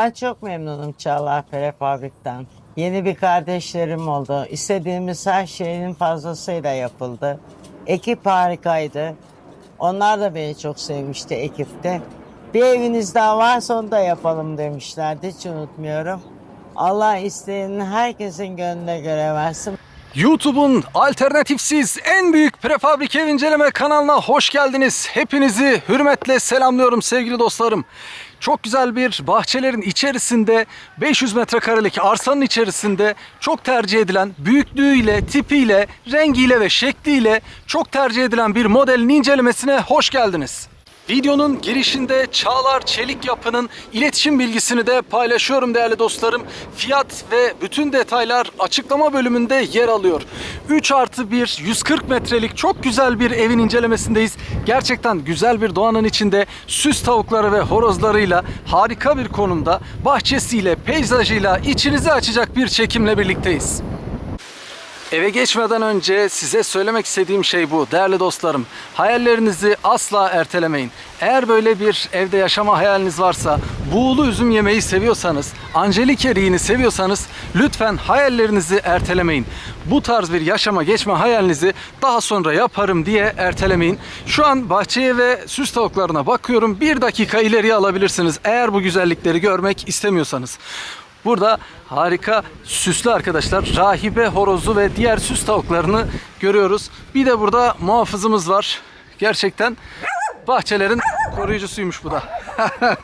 Ben çok memnunum Çağlar Prefabrik'ten. Yeni bir kardeşlerim oldu. İstediğimiz her şeyin fazlasıyla yapıldı. Ekip harikaydı. Onlar da beni çok sevmişti ekipte. Bir eviniz daha varsa onu da yapalım demişlerdi. Hiç unutmuyorum. Allah isteyenin herkesin gönlüne göre versin. YouTube'un alternatifsiz en büyük prefabrik ev inceleme kanalına hoş geldiniz. Hepinizi hürmetle selamlıyorum sevgili dostlarım. Çok güzel bir bahçelerin içerisinde 500 metrekarelik arsanın içerisinde çok tercih edilen büyüklüğüyle, tipiyle, rengiyle ve şekliyle çok tercih edilen bir modelin incelemesine hoş geldiniz. Videonun girişinde Çağlar Çelik Yapı'nın iletişim bilgisini de paylaşıyorum değerli dostlarım. Fiyat ve bütün detaylar açıklama bölümünde yer alıyor. 3 artı 1 140 metrelik çok güzel bir evin incelemesindeyiz. Gerçekten güzel bir doğanın içinde süs tavukları ve horozlarıyla harika bir konumda bahçesiyle, peyzajıyla içinizi açacak bir çekimle birlikteyiz. Eve geçmeden önce size söylemek istediğim şey bu değerli dostlarım. Hayallerinizi asla ertelemeyin. Eğer böyle bir evde yaşama hayaliniz varsa, buğulu üzüm yemeyi seviyorsanız, angelik eriğini seviyorsanız lütfen hayallerinizi ertelemeyin. Bu tarz bir yaşama geçme hayalinizi daha sonra yaparım diye ertelemeyin. Şu an bahçeye ve süs tavuklarına bakıyorum. Bir dakika ileriye alabilirsiniz eğer bu güzellikleri görmek istemiyorsanız. Burada harika süslü arkadaşlar rahibe horozu ve diğer süs tavuklarını görüyoruz. Bir de burada muhafızımız var. Gerçekten bahçelerin koruyucusuymuş bu da.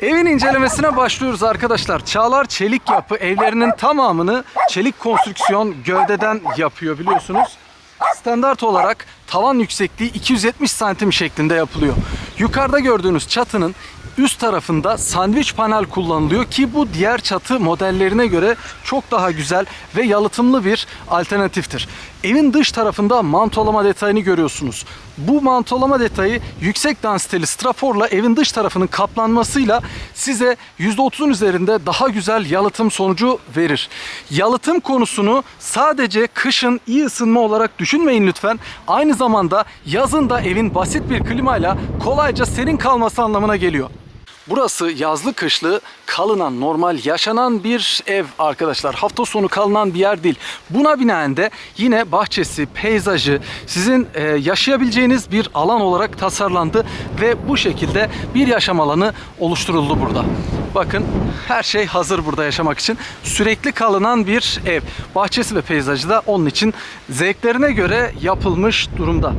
Evin incelemesine başlıyoruz arkadaşlar. Çağlar Çelik Yapı evlerinin tamamını çelik konstrüksiyon gövdeden yapıyor biliyorsunuz. Standart olarak tavan yüksekliği 270 santim şeklinde yapılıyor. Yukarıda gördüğünüz çatının üst tarafında sandviç panel kullanılıyor ki bu diğer çatı modellerine göre çok daha güzel ve yalıtımlı bir alternatiftir. Evin dış tarafında mantolama detayını görüyorsunuz. Bu mantolama detayı yüksek densiteli straforla evin dış tarafının kaplanmasıyla size %30'un üzerinde daha güzel yalıtım sonucu verir. Yalıtım konusunu sadece kışın iyi ısınma olarak düşünmeyin lütfen. Aynı zamanda yazın da evin basit bir klimayla kolayca serin kalması anlamına geliyor. Burası yazlı kışlı kalınan normal yaşanan bir ev arkadaşlar. Hafta sonu kalınan bir yer değil. Buna binaen de yine bahçesi, peyzajı sizin e, yaşayabileceğiniz bir alan olarak tasarlandı ve bu şekilde bir yaşam alanı oluşturuldu burada. Bakın her şey hazır burada yaşamak için. Sürekli kalınan bir ev. Bahçesi ve peyzajı da onun için zevklerine göre yapılmış durumda.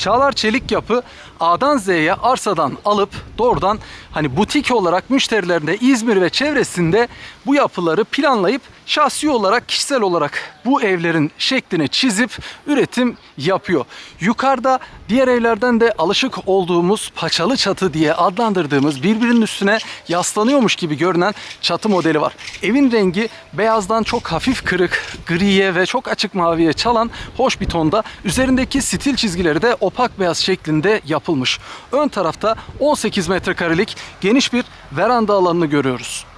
Çağlar Çelik Yapı A'dan Z'ye arsadan alıp doğrudan hani butik olarak müşterilerine İzmir ve çevresinde bu yapıları planlayıp şahsi olarak kişisel olarak bu evlerin şeklini çizip üretim yapıyor. Yukarıda diğer evlerden de alışık olduğumuz paçalı çatı diye adlandırdığımız birbirinin üstüne yaslanıyormuş gibi görünen çatı modeli var. Evin rengi beyazdan çok hafif kırık, griye ve çok açık maviye çalan hoş bir tonda. Üzerindeki stil çizgileri de opak beyaz şeklinde yapılmış. Ön tarafta 18 metrekarelik geniş bir veranda alanını görüyoruz.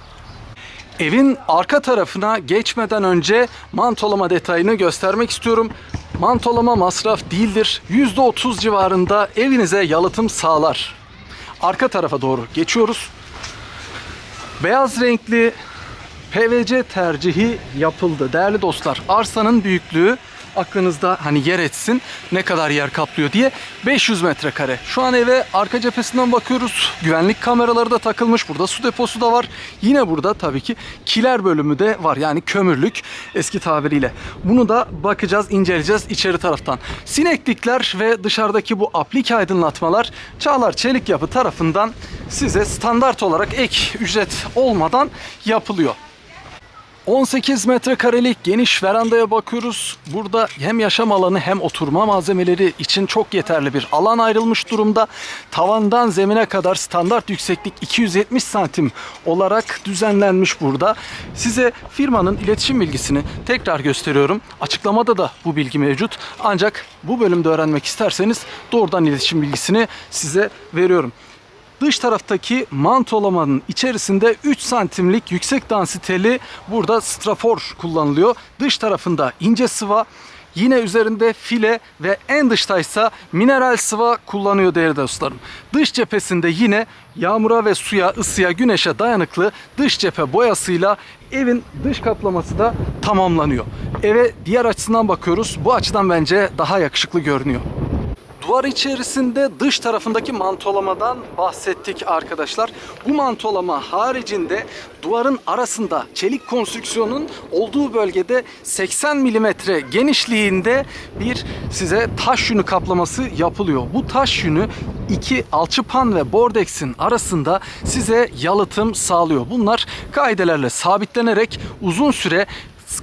Evin arka tarafına geçmeden önce mantolama detayını göstermek istiyorum. Mantolama masraf değildir. %30 civarında evinize yalıtım sağlar. Arka tarafa doğru geçiyoruz. Beyaz renkli PVC tercihi yapıldı. Değerli dostlar, arsanın büyüklüğü aklınızda hani yer etsin ne kadar yer kaplıyor diye 500 metrekare. Şu an eve arka cephesinden bakıyoruz. Güvenlik kameraları da takılmış. Burada su deposu da var. Yine burada tabii ki kiler bölümü de var. Yani kömürlük eski tabiriyle. Bunu da bakacağız, inceleyeceğiz içeri taraftan. Sineklikler ve dışarıdaki bu aplik aydınlatmalar Çağlar Çelik Yapı tarafından size standart olarak ek ücret olmadan yapılıyor. 18 metrekarelik geniş verandaya bakıyoruz. Burada hem yaşam alanı hem oturma malzemeleri için çok yeterli bir alan ayrılmış durumda. Tavandan zemine kadar standart yükseklik 270 santim olarak düzenlenmiş burada. Size firmanın iletişim bilgisini tekrar gösteriyorum. Açıklamada da bu bilgi mevcut. Ancak bu bölümde öğrenmek isterseniz doğrudan iletişim bilgisini size veriyorum. Dış taraftaki mantolamanın içerisinde 3 santimlik yüksek dansiteli burada strafor kullanılıyor. Dış tarafında ince sıva Yine üzerinde file ve en dıştaysa mineral sıva kullanıyor değerli dostlarım. Dış cephesinde yine yağmura ve suya, ısıya, güneşe dayanıklı dış cephe boyasıyla evin dış kaplaması da tamamlanıyor. Eve diğer açısından bakıyoruz. Bu açıdan bence daha yakışıklı görünüyor. Duvar içerisinde dış tarafındaki mantolamadan bahsettik arkadaşlar. Bu mantolama haricinde duvarın arasında çelik konstrüksiyonun olduğu bölgede 80 milimetre genişliğinde bir size taş yünü kaplaması yapılıyor. Bu taş yünü iki alçıpan ve bordeksin arasında size yalıtım sağlıyor. Bunlar kaidelerle sabitlenerek uzun süre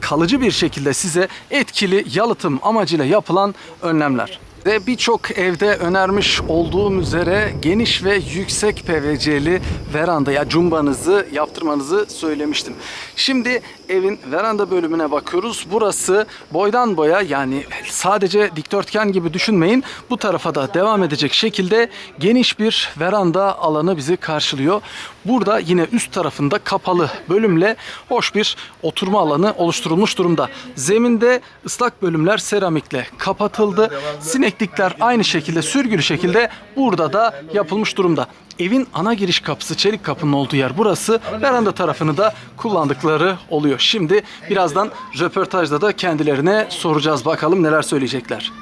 kalıcı bir şekilde size etkili yalıtım amacıyla yapılan önlemler. Ve birçok evde önermiş olduğum üzere geniş ve yüksek PVC'li veranda ya cumbanızı yaptırmanızı söylemiştim. Şimdi evin veranda bölümüne bakıyoruz. Burası boydan boya yani sadece dikdörtgen gibi düşünmeyin. Bu tarafa da devam edecek şekilde geniş bir veranda alanı bizi karşılıyor. Burada yine üst tarafında kapalı bölümle hoş bir oturma alanı oluşturulmuş durumda. Zeminde ıslak bölümler seramikle kapatıldı. Sineklikler aynı şekilde sürgülü şekilde burada da yapılmış durumda. Evin ana giriş kapısı çelik kapının olduğu yer burası. Veranda tarafını da kullandıkları oluyor. Şimdi birazdan röportajda da kendilerine soracağız bakalım neler söyleyecekler.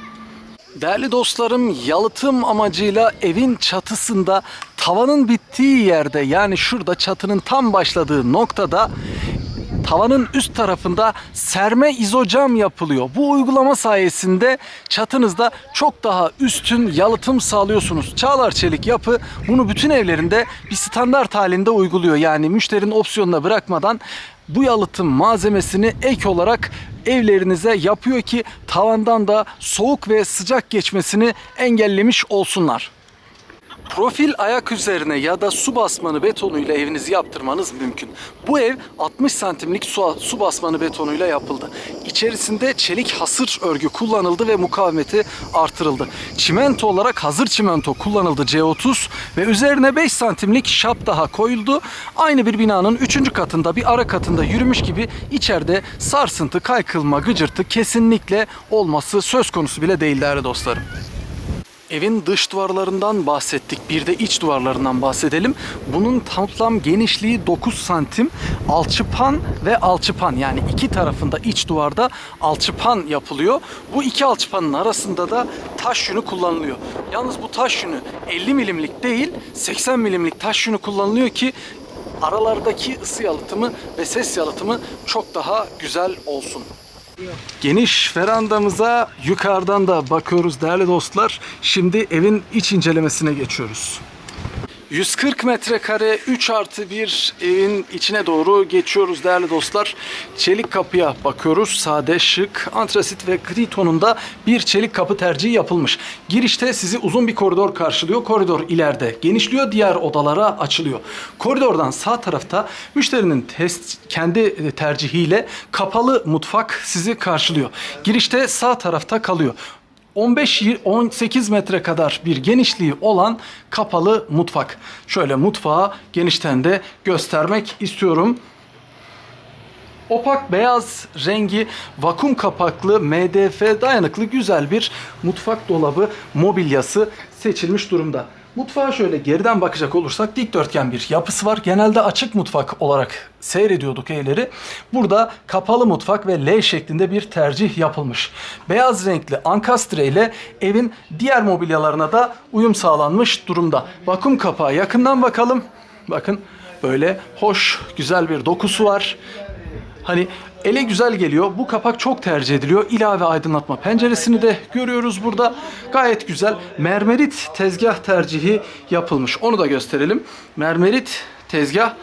Değerli dostlarım yalıtım amacıyla evin çatısında tavanın bittiği yerde yani şurada çatının tam başladığı noktada tavanın üst tarafında serme izocam yapılıyor. Bu uygulama sayesinde çatınızda çok daha üstün yalıtım sağlıyorsunuz. Çağlar Çelik yapı bunu bütün evlerinde bir standart halinde uyguluyor. Yani müşterinin opsiyonuna bırakmadan bu yalıtım malzemesini ek olarak evlerinize yapıyor ki tavandan da soğuk ve sıcak geçmesini engellemiş olsunlar. Profil ayak üzerine ya da su basmanı betonuyla evinizi yaptırmanız mümkün. Bu ev 60 santimlik su, su basmanı betonuyla yapıldı. İçerisinde çelik hasır örgü kullanıldı ve mukavemeti artırıldı. Çimento olarak hazır çimento kullanıldı C30 ve üzerine 5 santimlik şap daha koyuldu. Aynı bir binanın 3. katında bir ara katında yürümüş gibi içeride sarsıntı, kaykılma, gıcırtı kesinlikle olması söz konusu bile değil değerli dostlarım. Evin dış duvarlarından bahsettik. Bir de iç duvarlarından bahsedelim. Bunun toplam genişliği 9 santim. Alçıpan ve alçıpan yani iki tarafında iç duvarda alçıpan yapılıyor. Bu iki alçıpanın arasında da taş yünü kullanılıyor. Yalnız bu taş yünü 50 milimlik değil 80 milimlik taş yünü kullanılıyor ki aralardaki ısı yalıtımı ve ses yalıtımı çok daha güzel olsun. Geniş verandamıza yukarıdan da bakıyoruz değerli dostlar. Şimdi evin iç incelemesine geçiyoruz. 140 metrekare 3 artı 1 evin içine doğru geçiyoruz değerli dostlar. Çelik kapıya bakıyoruz. Sade, şık, antrasit ve gri tonunda bir çelik kapı tercihi yapılmış. Girişte sizi uzun bir koridor karşılıyor. Koridor ileride genişliyor. Diğer odalara açılıyor. Koridordan sağ tarafta müşterinin test, kendi tercihiyle kapalı mutfak sizi karşılıyor. Girişte sağ tarafta kalıyor. 15-18 metre kadar bir genişliği olan kapalı mutfak. Şöyle mutfağı genişten de göstermek istiyorum. Opak beyaz rengi vakum kapaklı MDF dayanıklı güzel bir mutfak dolabı mobilyası seçilmiş durumda. Mutfağa şöyle geriden bakacak olursak dikdörtgen bir yapısı var. Genelde açık mutfak olarak seyrediyorduk evleri. Burada kapalı mutfak ve L şeklinde bir tercih yapılmış. Beyaz renkli ankastre ile evin diğer mobilyalarına da uyum sağlanmış durumda. Vakum kapağı yakından bakalım. Bakın böyle hoş, güzel bir dokusu var. Hani ele güzel geliyor. Bu kapak çok tercih ediliyor. İlave aydınlatma penceresini de görüyoruz burada. Gayet güzel. Mermerit tezgah tercihi yapılmış. Onu da gösterelim. Mermerit tezgah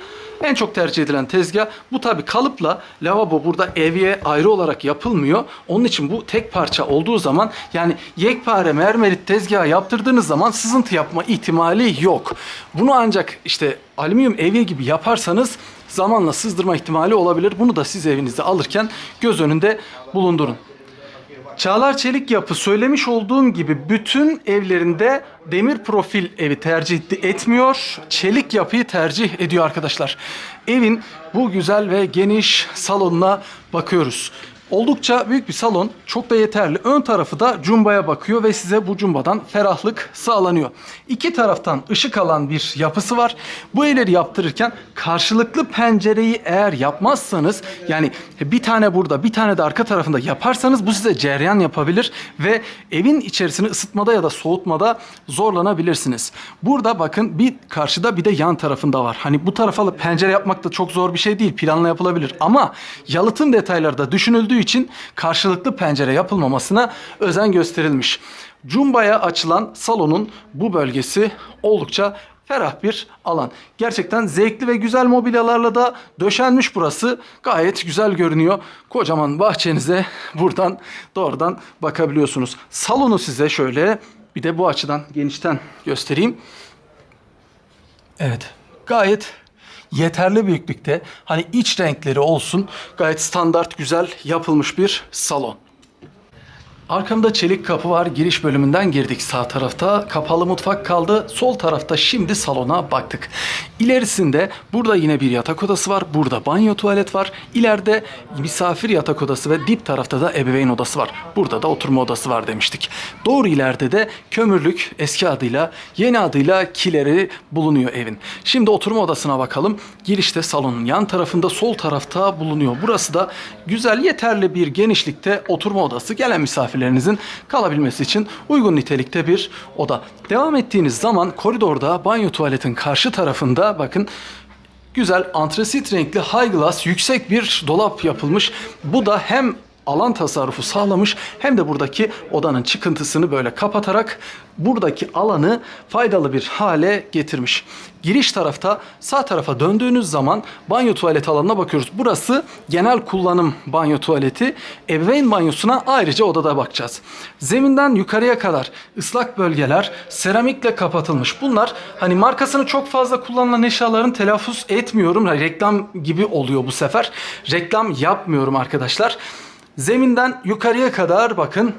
en çok tercih edilen tezgah. Bu tabi kalıpla lavabo burada evye ayrı olarak yapılmıyor. Onun için bu tek parça olduğu zaman yani yekpare mermerit tezgahı yaptırdığınız zaman sızıntı yapma ihtimali yok. Bunu ancak işte alüminyum evye gibi yaparsanız zamanla sızdırma ihtimali olabilir. Bunu da siz evinizde alırken göz önünde bulundurun. Çağlar Çelik Yapı söylemiş olduğum gibi bütün evlerinde demir profil evi tercih etmiyor. Çelik yapıyı tercih ediyor arkadaşlar. Evin bu güzel ve geniş salonuna bakıyoruz. Oldukça büyük bir salon. Çok da yeterli. Ön tarafı da cumbaya bakıyor ve size bu cumbadan ferahlık sağlanıyor. İki taraftan ışık alan bir yapısı var. Bu evleri yaptırırken karşılıklı pencereyi eğer yapmazsanız yani bir tane burada bir tane de arka tarafında yaparsanız bu size cereyan yapabilir ve evin içerisini ısıtmada ya da soğutmada zorlanabilirsiniz. Burada bakın bir karşıda bir de yan tarafında var. Hani bu tarafa pencere yapmak da çok zor bir şey değil. Planla yapılabilir. Ama yalıtım detayları da düşünüldüğü için karşılıklı pencere yapılmamasına özen gösterilmiş. Cumba'ya açılan salonun bu bölgesi oldukça ferah bir alan. Gerçekten zevkli ve güzel mobilyalarla da döşenmiş burası. Gayet güzel görünüyor. Kocaman bahçenize buradan doğrudan bakabiliyorsunuz. Salonu size şöyle bir de bu açıdan genişten göstereyim. Evet. Gayet yeterli büyüklükte. Hani iç renkleri olsun. Gayet standart güzel yapılmış bir salon. Arkamda çelik kapı var. Giriş bölümünden girdik sağ tarafta. Kapalı mutfak kaldı. Sol tarafta şimdi salona baktık. İlerisinde burada yine bir yatak odası var. Burada banyo tuvalet var. İleride misafir yatak odası ve dip tarafta da ebeveyn odası var. Burada da oturma odası var demiştik. Doğru ileride de kömürlük eski adıyla yeni adıyla kileri bulunuyor evin. Şimdi oturma odasına bakalım. Girişte salonun yan tarafında sol tarafta bulunuyor. Burası da güzel yeterli bir genişlikte oturma odası. Gelen misafirlerinizin kalabilmesi için uygun nitelikte bir oda. Devam ettiğiniz zaman koridorda banyo tuvaletin karşı tarafında bakın güzel antrasit renkli high glass yüksek bir dolap yapılmış. Bu da hem alan tasarrufu sağlamış hem de buradaki odanın çıkıntısını böyle kapatarak buradaki alanı faydalı bir hale getirmiş. Giriş tarafta sağ tarafa döndüğünüz zaman banyo tuvalet alanına bakıyoruz. Burası genel kullanım banyo tuvaleti. Ebeveyn banyosuna ayrıca odada bakacağız. Zeminden yukarıya kadar ıslak bölgeler seramikle kapatılmış. Bunlar hani markasını çok fazla kullanılan eşyaların telaffuz etmiyorum. Reklam gibi oluyor bu sefer. Reklam yapmıyorum arkadaşlar. Zeminden yukarıya kadar bakın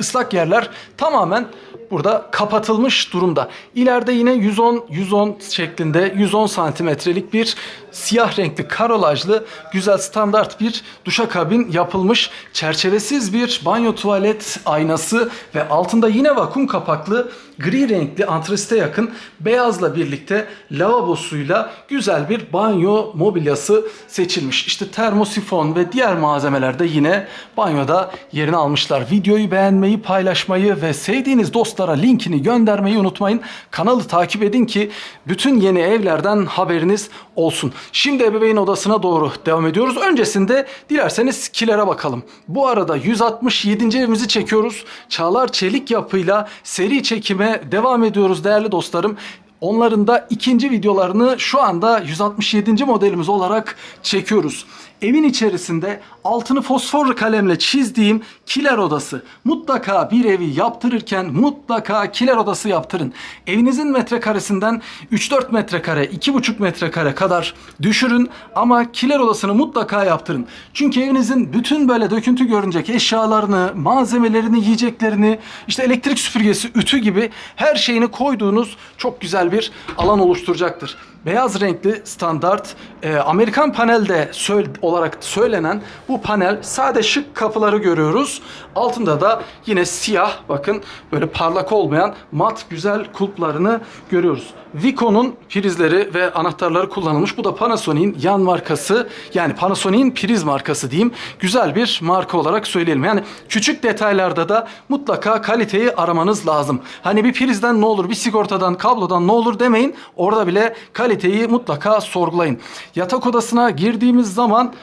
ıslak yerler tamamen burada kapatılmış durumda. İleride yine 110 110 şeklinde 110 santimetrelik bir siyah renkli karolajlı güzel standart bir duşakabin yapılmış. Çerçevesiz bir banyo tuvalet aynası ve altında yine vakum kapaklı gri renkli antrasite yakın beyazla birlikte lavabosuyla güzel bir banyo mobilyası seçilmiş. İşte termosifon ve diğer malzemeler de yine banyoda yerini almışlar. Videoyu beğenmeyi, paylaşmayı ve sevdiğiniz dostlara linkini göndermeyi unutmayın. Kanalı takip edin ki bütün yeni evlerden haberiniz olsun. Şimdi ebeveyn odasına doğru devam ediyoruz. Öncesinde dilerseniz kilere bakalım. Bu arada 167. evimizi çekiyoruz. Çağlar Çelik yapıyla seri çekime devam ediyoruz değerli dostlarım. Onların da ikinci videolarını şu anda 167. modelimiz olarak çekiyoruz. Evin içerisinde altını fosfor kalemle çizdiğim kiler odası. Mutlaka bir evi yaptırırken mutlaka kiler odası yaptırın. Evinizin metrekaresinden 3-4 metrekare, 2,5 metrekare kadar düşürün ama kiler odasını mutlaka yaptırın. Çünkü evinizin bütün böyle döküntü görünecek eşyalarını, malzemelerini, yiyeceklerini, işte elektrik süpürgesi, ütü gibi her şeyini koyduğunuz çok güzel bir alan oluşturacaktır beyaz renkli standart e, Amerikan panelde söyle, olarak söylenen bu panel sade şık kapıları görüyoruz. Altında da yine siyah bakın böyle parlak olmayan mat güzel kulplarını görüyoruz. Vico'nun prizleri ve anahtarları kullanılmış. Bu da Panasonic'in yan markası yani Panasonic'in priz markası diyeyim. Güzel bir marka olarak söyleyelim. Yani küçük detaylarda da mutlaka kaliteyi aramanız lazım. Hani bir prizden ne olur, bir sigortadan, kablodan ne olur demeyin. Orada bile kaliteyi mutlaka sorgulayın. Yatak odasına girdiğimiz zaman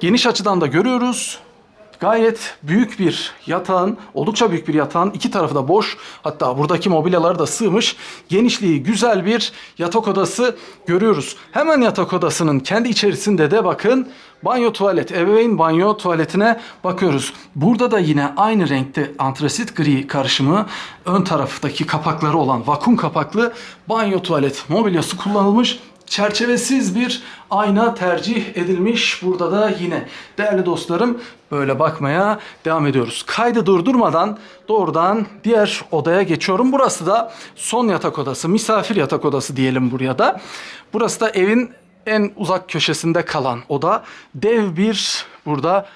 geniş açıdan da görüyoruz. Gayet büyük bir yatağın, oldukça büyük bir yatağın iki tarafı da boş. Hatta buradaki mobilyalar da sığmış. Genişliği güzel bir yatak odası görüyoruz. Hemen yatak odasının kendi içerisinde de bakın banyo tuvalet, ebeveyn banyo tuvaletine bakıyoruz. Burada da yine aynı renkte antrasit gri karışımı ön taraftaki kapakları olan vakum kapaklı banyo tuvalet mobilyası kullanılmış çerçevesiz bir ayna tercih edilmiş. Burada da yine değerli dostlarım böyle bakmaya devam ediyoruz. Kaydı durdurmadan doğrudan diğer odaya geçiyorum. Burası da son yatak odası, misafir yatak odası diyelim buraya da. Burası da evin en uzak köşesinde kalan oda. Dev bir burada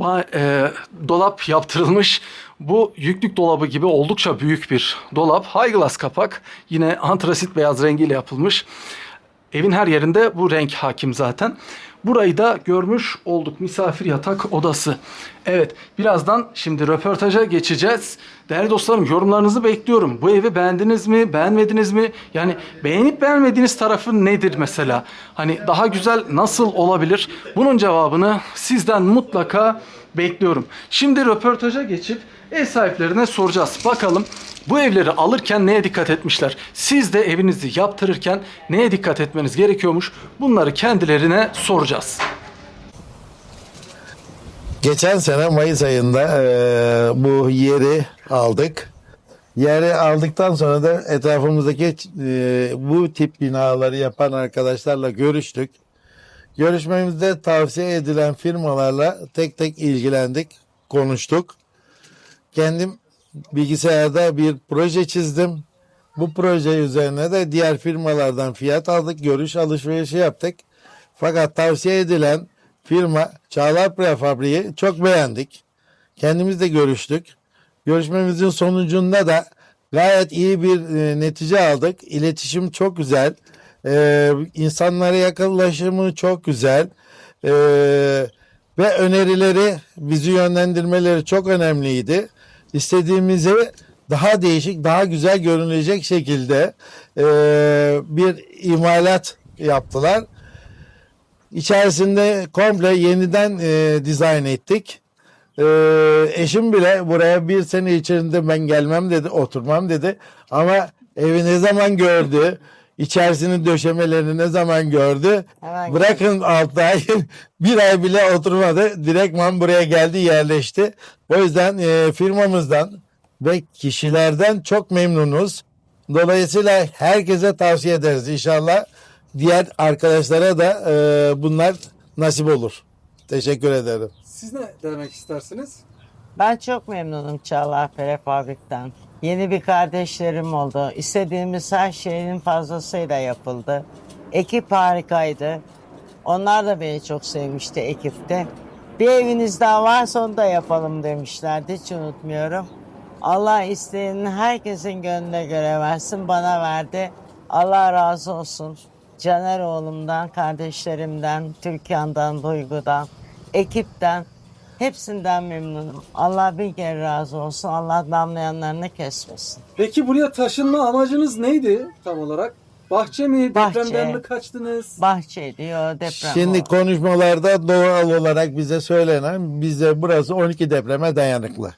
ba- e, dolap yaptırılmış. Bu yüklük dolabı gibi oldukça büyük bir dolap. High glass kapak. Yine antrasit beyaz rengiyle yapılmış. Evin her yerinde bu renk hakim zaten. Burayı da görmüş olduk. Misafir yatak odası. Evet birazdan şimdi röportaja geçeceğiz. Değerli dostlarım yorumlarınızı bekliyorum. Bu evi beğendiniz mi? Beğenmediniz mi? Yani beğenip beğenmediğiniz tarafı nedir mesela? Hani daha güzel nasıl olabilir? Bunun cevabını sizden mutlaka bekliyorum. Şimdi röportaja geçip ev sahiplerine soracağız. Bakalım bu evleri alırken neye dikkat etmişler? Siz de evinizi yaptırırken neye dikkat etmeniz gerekiyormuş? Bunları kendilerine soracağız. Geçen sene Mayıs ayında eee, bu yeri aldık. Yeri aldıktan sonra da etrafımızdaki eee, bu tip binaları yapan arkadaşlarla görüştük. Görüşmemizde tavsiye edilen firmalarla tek tek ilgilendik, konuştuk. Kendim bilgisayarda bir proje çizdim. Bu proje üzerine de diğer firmalardan fiyat aldık, görüş alışverişi yaptık. Fakat tavsiye edilen firma Çağlar Prefabri'yi çok beğendik. Kendimiz de görüştük. Görüşmemizin sonucunda da gayet iyi bir e, netice aldık. İletişim çok güzel. Ee, insanlara yakınlaşımı çok güzel. Ee, ve önerileri, bizi yönlendirmeleri çok önemliydi. İstediğimizi daha değişik, daha güzel görünecek şekilde e, bir imalat yaptılar. İçerisinde komple yeniden e, dizayn ettik. E, eşim bile buraya bir sene içerisinde ben gelmem dedi, oturmam dedi. Ama evi ne zaman gördü, içerisinin döşemelerini ne zaman gördü, Hemen bırakın 6 ay, bir ay bile oturmadı. Direktman buraya geldi, yerleşti. O yüzden e, firmamızdan ve kişilerden çok memnunuz. Dolayısıyla herkese tavsiye ederiz inşallah. Diğer arkadaşlara da e, bunlar nasip olur. Teşekkür ederim. Siz ne demek istersiniz? Ben çok memnunum Çağlar Prefabrik'ten. Yeni bir kardeşlerim oldu. İstediğimiz her şeyin fazlasıyla yapıldı. Ekip harikaydı. Onlar da beni çok sevmişti ekipte. Bir eviniz daha varsa onu da yapalım demişlerdi. Hiç unutmuyorum. Allah isteyenin herkesin gönlüne göre versin. Bana verdi. Allah razı olsun. Caner oğlumdan, kardeşlerimden, Türkan'dan, Duygu'dan, ekipten hepsinden memnunum. Allah bir kere razı olsun. Allah damlayanlarını kesmesin. Peki buraya taşınma amacınız neydi tam olarak? Bahçe mi? Bahçe. Depremden mi kaçtınız? Bahçe diyor deprem Şimdi oldu. konuşmalarda doğal olarak bize söylenen bize burası 12 depreme dayanıklı.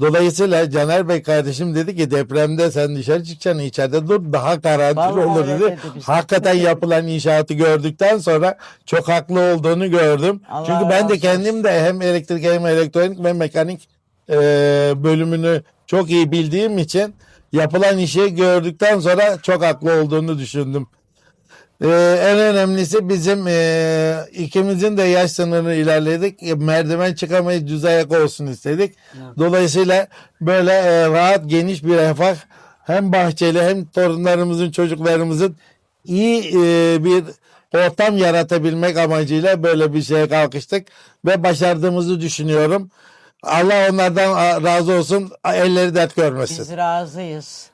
Dolayısıyla Caner Bey kardeşim dedi ki depremde sen dışarı çıkacaksın içeride dur daha Vallahi olur dedi. dedi bize. Hakikaten yapılan inşaatı gördükten sonra çok haklı olduğunu gördüm. Allah Çünkü ben de kendim de hem elektrik hem elektronik hem mekanik e, bölümünü çok iyi bildiğim için yapılan işi gördükten sonra çok haklı olduğunu düşündüm. Ee, en önemlisi bizim e, ikimizin de yaş sınırını ilerledik. E, Merdiven çıkamayız düz ayak olsun istedik. Dolayısıyla böyle e, rahat geniş bir refah hem bahçeli hem torunlarımızın çocuklarımızın iyi e, bir ortam yaratabilmek amacıyla böyle bir şeye kalkıştık ve başardığımızı düşünüyorum. Allah onlardan razı olsun. Elleri dert görmesin. Biz razıyız.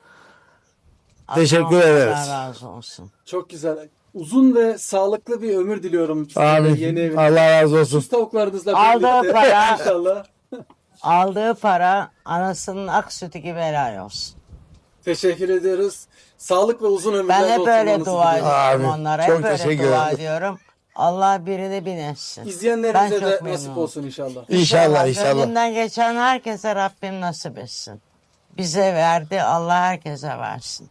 Teşekkür Allah ederiz. razı olsun. Çok güzel. Uzun ve sağlıklı bir ömür diliyorum size Amin. yeni evin. Allah razı olsun. Sus tavuklarınızla Aldığı birlikte para- inşallah. Aldığı para anasının ak sütü gibi helal olsun. Teşekkür ediyoruz. Sağlık ve uzun ömürler Ben hep böyle dua diliyorum. ediyorum Amin. onlara. Çok hep böyle teşekkür dua ederim. ediyorum. Allah birini bin etsin. İzleyenlerimize Ben de çok nasip memnunum. olsun inşallah. İnşallah inşallah. Gönlünden geçen herkese Rabbim nasip etsin. Bize verdi Allah herkese versin.